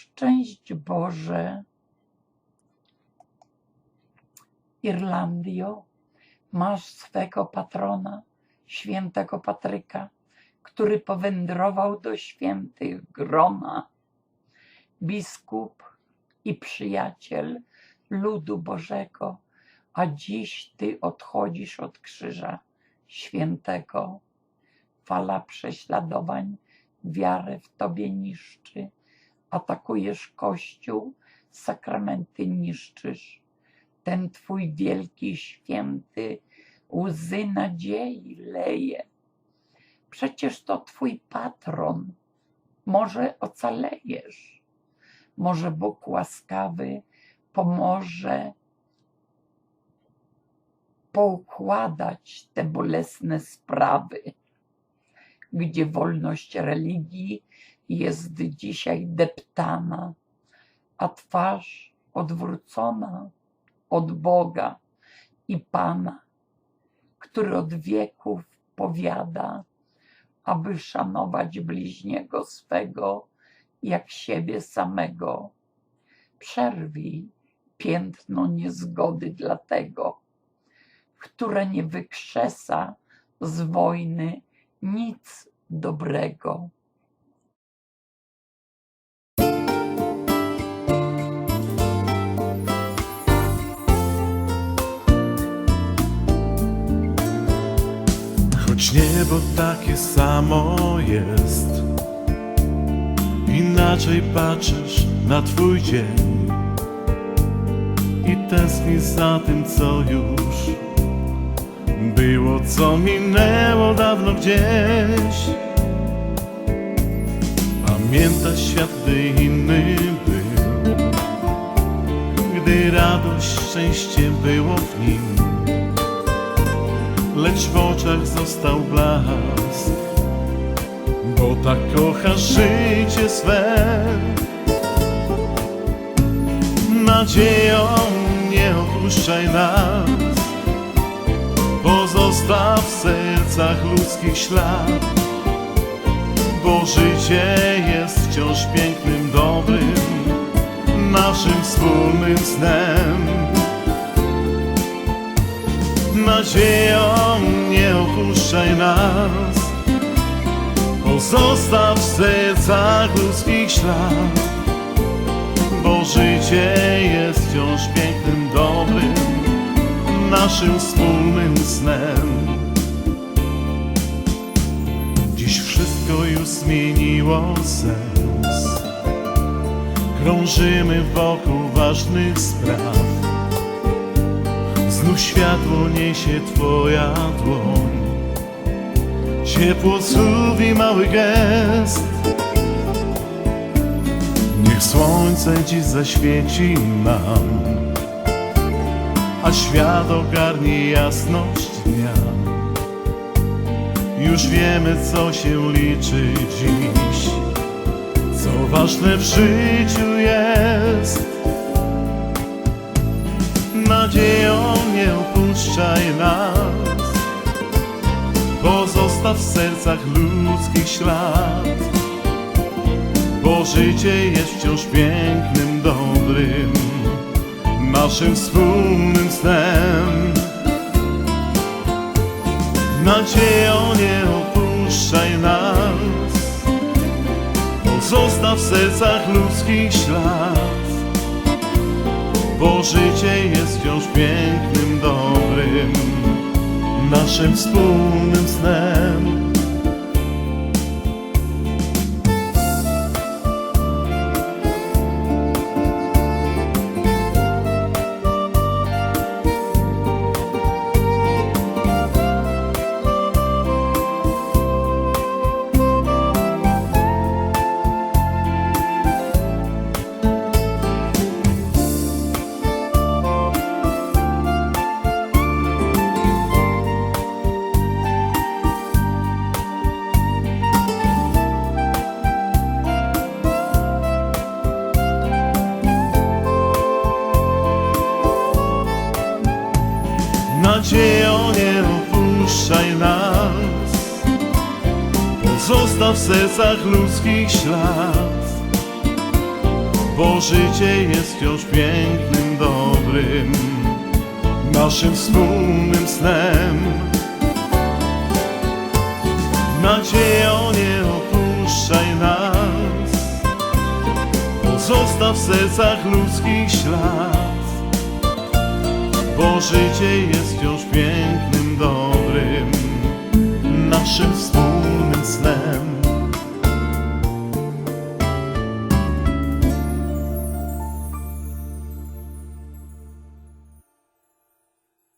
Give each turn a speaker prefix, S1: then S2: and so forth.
S1: Szczęść Boże, Irlandio, masz swego patrona, świętego Patryka, który powędrował do świętych grona, biskup i przyjaciel ludu Bożego, a dziś Ty odchodzisz od krzyża świętego. Fala prześladowań wiarę w Tobie niszczy, atakujesz Kościół, sakramenty niszczysz. Ten Twój wielki święty łzy nadziei leje. Przecież to Twój patron, może ocalejesz, może Bóg łaskawy pomoże poukładać te bolesne sprawy, gdzie wolność religii jest dzisiaj deptana, a twarz odwrócona od Boga i Pana, który od wieków powiada, aby szanować bliźniego swego jak siebie samego. Przerwij piętno niezgody dlatego, które nie wykrzesa z wojny nic dobrego.
S2: Choć niebo takie samo jest Inaczej patrzysz na twój dzień I tęsknisz za tym, co już Było, co minęło dawno gdzieś. Pamiętasz świat, gdy inny był. Gdy radość, szczęście było w nim. Lecz w oczach został blask, bo tak kochasz życie swe. Nadzieją nie opuszczaj nas, pozostaw w sercach ludzkich ślad, bo życie jest wciąż pięknym, dobrym, naszym wspólnym snem. Nadzieją nie opuszczaj nas Pozostaw w sercach ludzkich ślad Bo życie jest wciąż pięknym, dobrym Naszym wspólnym snem. Dziś wszystko już zmieniło sens. Krążymy wokół ważnych spraw. Znów światło niesie Twoja dłoń. Ciepło słów i mały gest. Niech słońce Dziś zaświeci nam A świat ogarnie jasność dnia. Już wiemy co się liczy dziś. Co ważne w życiu jest. Nadzieją nie opuszczaj nas. Pozostaw w sercach ludzkich ślad. Bo życie jest wciąż pięknym, dobrym Naszym wspólnym snem Nadzieją nie opuszczaj nas Pozostaw w sercach ludzkich ślad bo życie jest wciąż pięknym, dobrym, naszym wspólnym snem. Nas. Pozostaw w sercach ludzkich ślad. Bo życie jest wciąż pięknym, dobrym, naszym wspólnym snem. Nadziejo, nie opuszczaj nas, pozostaw w sercach ludzkich ślad, bo życie jest wciąż pięknym, dobrym, naszym wspólnym snem.